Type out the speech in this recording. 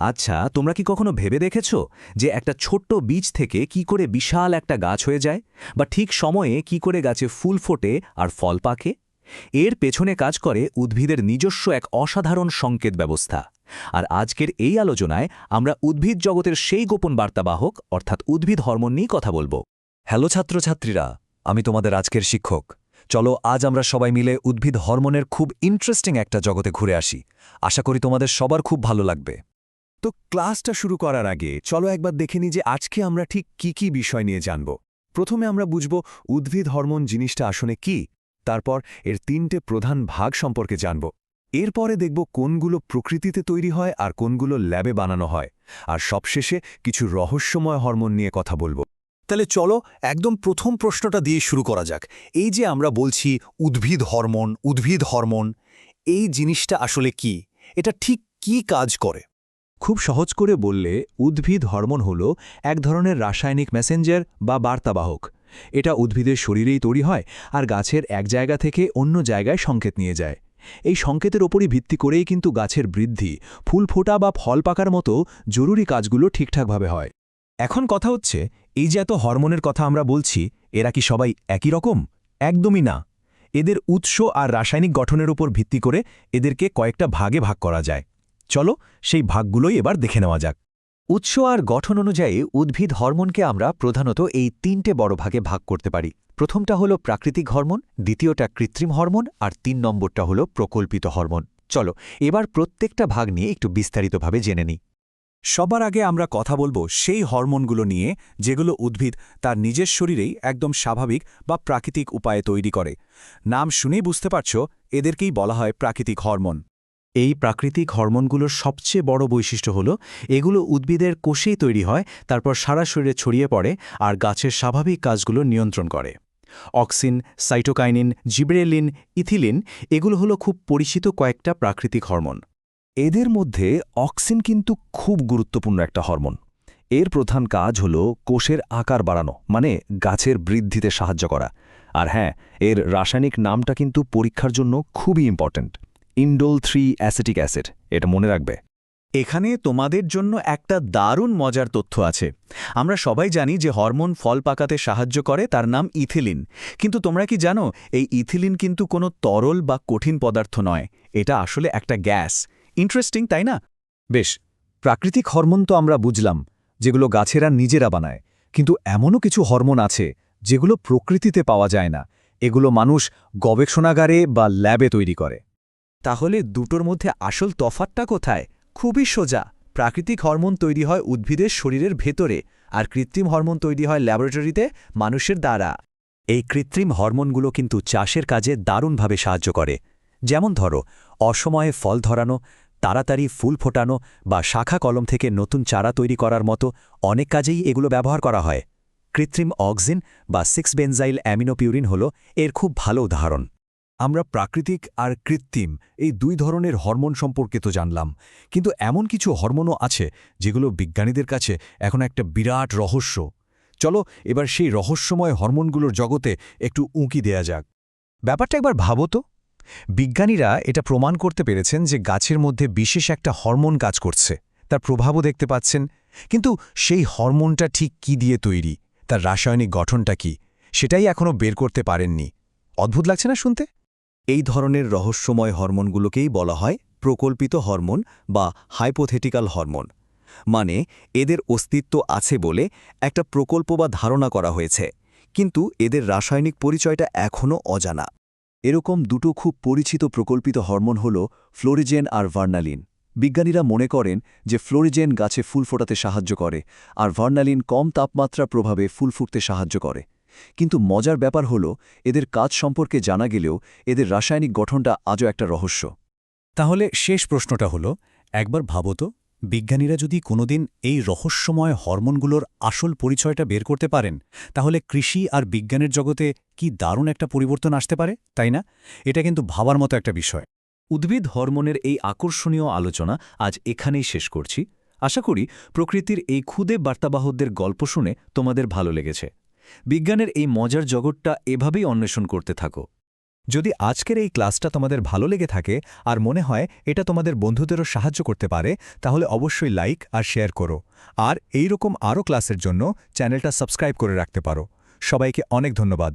আচ্ছা তোমরা কি কখনো ভেবে দেখেছ যে একটা ছোট্ট বীজ থেকে কি করে বিশাল একটা গাছ হয়ে যায়? বা ঠিক সময়ে কি করে গাছে ফুল ফোটে আর ফল পাকে? এর পেছনে কাজ করে উদ্ভিদের নিজস্ব এক অসাধারণ সংকেত ব্যবস্থা। আর আজকের এই আলোচনায় আমরা উদ্ভিদ জগতের সেই গোপন বার্তাবাহক, অর্থাৎ উদ্ভিদ হরমোন নিয়ে কথা বলব। হ্যালো ছাত্রছাত্রীরা, আমি তোমাদের আজকের শিক্ষক। চলো আজ আমরা সবাই মিলে উদ্ভিদ হরমোনের খুব ইন্টারেস্টিং একটা জগতে ঘুরে আসি। আশা করি তোমাদের সবার খুব ভালো লাগবে। তো ক্লাসটা শুরু করার আগে চলো একবার দেখে নিই যে আজকে আমরা ঠিক কি কি বিষয় নিয়ে জানব। প্রথমে আমরা বুঝব উদ্ভিদ হরমোন জিনিসটা আসলে কি, তারপর এর তিনটে প্রধান ভাগ সম্পর্কে জানব। এরপরে দেখব কোনগুলো প্রকৃতিতে তৈরি হয় আর কোনগুলো ল্যাবে বানানো হয়, আর সবশেষে কিছু রহস্যময় হরমোন নিয়ে কথা বলব। তাহলে চলো একদম প্রথম প্রশ্নটা দিয়ে শুরু করা যাক। এই যে আমরা বলছি উদ্ভিদ হরমোন উদ্ভিদ হরমোন, এই জিনিসটা আসলে কি, এটা ঠিক কি কাজ করে? খুব সহজ করে বললে, উদ্ভিদ হরমোন হল এক ধরনের রাসায়নিক মেসেঞ্জার বা বার্তাবাহক। এটা উদ্ভিদের শরীরেই তৈরি হয় আর গাছের এক জায়গা থেকে অন্য জায়গায় সংকেত নিয়ে যায়। এই সংকেতের ওপরই ভিত্তি করেই কিন্তু গাছের বৃদ্ধি, ফুল ফোটা বা ফল পাকার মতো জরুরি কাজগুলো ঠিকঠাকভাবে হয়। এখন কথা হচ্ছে, এই যে এত হরমোনের কথা আমরা বলছি, এরা কি সবাই একই রকম? একদমই না। এদের উৎস আর রাসায়নিক গঠনের উপর ভিত্তি করে এদেরকে কয়েকটা ভাগে ভাগ করা যায়। চলো সেই ভাগগুলোই এবার দেখে নেওয়া যাক। উৎস আর গঠন অনুযায়ী উদ্ভিদ হরমোনকে আমরা প্রধানত এই তিনটে বড় ভাগে ভাগ করতে পারি। প্রথমটা হলো প্রাকৃতিক হরমোন, দ্বিতীয়টা কৃত্রিম হরমোন, আর তিন নম্বরটা হলো প্রকল্পিত হরমোন। চলো, এবার প্রত্যেকটা ভাগ নিয়ে একটু বিস্তারিতভাবে জেনে নিই। সবার আগে আমরা কথা বলব সেই হরমোনগুলো নিয়ে যেগুলো উদ্ভিদ তার নিজের শরীরেই একদম স্বাভাবিক বা প্রাকৃতিক উপায়ে তৈরি করে। নাম শুনেই বুঝতে পারছ, এদেরকেই বলা হয় প্রাকৃতিক হরমোন। এই প্রাকৃতিক হরমোনগুলোর সবচেয়ে বড় বৈশিষ্ট্য হল, এগুলো উদ্ভিদের কোষেই তৈরি হয়, তারপর সারা শরীরে ছড়িয়ে পড়ে আর গাছের স্বাভাবিক কাজগুলো নিয়ন্ত্রণ করে। অক্সিন, সাইটোকাইনিন, জিব্রেলিন, ইথিলিন, এগুলো হলো খুব পরিচিত কয়েকটা প্রাকৃতিক হরমোন। এদের মধ্যে অক্সিন কিন্তু খুব গুরুত্বপূর্ণ একটা হরমোন। এর প্রধান কাজ হল কোষের আকার বাড়ানো মানে গাছের বৃদ্ধিতে সাহায্য করা। আর হ্যাঁ এর রাসায়নিক নামটা কিন্তু পরীক্ষার জন্য খুবই important indole three acetic acid এটা মনে রাখবে। এখানে তোমাদের জন্য একটা দারুণ মজার তথ্য আছে। আমরা সবাই জানি যে হরমোন ফল পাকাতে সাহায্য করে, তার নাম ইথিলিন। কিন্তু তোমরা কি জানো, এই ইথিলিন কিন্তু কোনো তরল বা কঠিন পদার্থ নয়, এটা আসলে একটা গ্যাস। ইন্টারেস্টিং তাই না? বেশ, প্রাকৃতিক হরমোন তো আমরা বুঝলাম, যেগুলো গাছেরা নিজেরা বানায়। কিন্তু এমনও কিছু হরমোন আছে, যেগুলো প্রকৃতিতে পাওয়া যায় না। এগুলো মানুষ গবেষণাগারে বা ল্যাবে তৈরি করে। তাহলে দুটোর মধ্যে আসল তফাতটা কোথায়? খুবই সোজা। প্রাকৃতিক হরমোন তৈরি হয় উদ্ভিদের শরীরের ভেতরে, আর কৃত্রিম হরমোন তৈরি হয় ল্যাবরেটরিতে, মানুষের দ্বারা। এই কৃত্রিম হরমোনগুলো কিন্তু চাষের কাজে দারুণভাবে সাহায্য করে। যেমন ধরো, অসময়ে ফল ধরানো, তাড়াতাড়ি ফুল ফোটানো বা শাখা কলম থেকে নতুন চারা তৈরি করার মতো অনেক কাজেই এগুলো ব্যবহার করা হয়। কৃত্রিম অক্সিন বা সিক্স বেনজাইল অ্যামিনোপিউরিন হল এর খুব ভালো উদাহরণ। আমরা প্রাকৃতিক আর কৃত্রিম এই দুই ধরনের হরমোন সম্পর্কে তো জানলাম। কিন্তু এমন কিছু হরমোনও আছে যেগুলো বিজ্ঞানীদের কাছে এখন একটা বিরাট রহস্য। চলো এবার সেই রহস্যময় হরমোনগুলোর জগতে একটু উঁকি দেয়া যাক। ব্যাপারটা একবার ভাবো তো। বিজ্ঞানীরা এটা প্রমাণ করতে পেরেছেন যে গাছের মধ্যে বিশেষ একটা হরমোন কাজ করছে, তার প্রভাবও দেখতে পাচ্ছেন। কিন্তু সেই হরমোনটা ঠিক কি দিয়ে তৈরি, তার রাসায়নিক গঠনটা কি, সেটাই এখনও বের করতে পারেননি। অদ্ভুত লাগছে না শুনতে? এই ধরনের রহস্যময় হরমোনগুলোকেই বলা হয় প্রকল্পিত হরমোন বা হাইপোথেটিক্যাল হরমোন। মানে এদের অস্তিত্ব আছে বলে একটা প্রকল্প বা ধারণা করা হয়েছে, কিন্তু এদের রাসায়নিক পরিচয়টা এখনও অজানা। এরকম দুটো খুব পরিচিত প্রকল্পিত হরমোন হল ফ্লোরিজেন আর ভার্নালিন। বিজ্ঞানীরা মনে করেন যে ফ্লোরিজেন গাছে ফুল ফোটাতে সাহায্য করে, আর ভার্নালিন কম তাপমাত্রা প্রভাবে ফুল ফুটতে সাহায্য করে। কিন্তু মজার ব্যাপার হল এদের কাজ সম্পর্কে জানা গেলেও এদের রাসায়নিক গঠনটা আজও একটা রহস্য। তাহলে শেষ প্রশ্নটা হলো একবার ভাবো তো বিজ্ঞানীরা যদি কোনোদিন এই রহস্যময় হরমোনগুলোর আসল পরিচয়টা বের করতে পারেন তাহলে কৃষি আর বিজ্ঞানের জগতে কি দারুণ একটা পরিবর্তন আসতে পারে তাই না? এটা কিন্তু ভাবার মতো একটা বিষয়। উদ্ভিদ হরমোনের এই আকর্ষণীয় আলোচনা আজ এখানেই শেষ করছি। আশা করি প্রকৃতির এই ক্ষুদে বার্তাবাহকদের গল্প শুনে তোমাদের ভালো লেগেছে। বিজ্ঞানের এই মজার জগৎটা এভাবেই অন্বেষণ করতে থাকো। যদি আজকের এই ক্লাসটা তোমাদের ভালো লেগে থাকে আর মনে হয় এটা তোমাদের বন্ধুদেরও সাহায্য করতে পারে, তাহলে অবশ্যই লাইক আর শেয়ার করো। আর এই রকম আরও ক্লাসের জন্য চ্যানেলটা সাবস্ক্রাইব করে রাখতে পারো। সবাইকে অনেক ধন্যবাদ।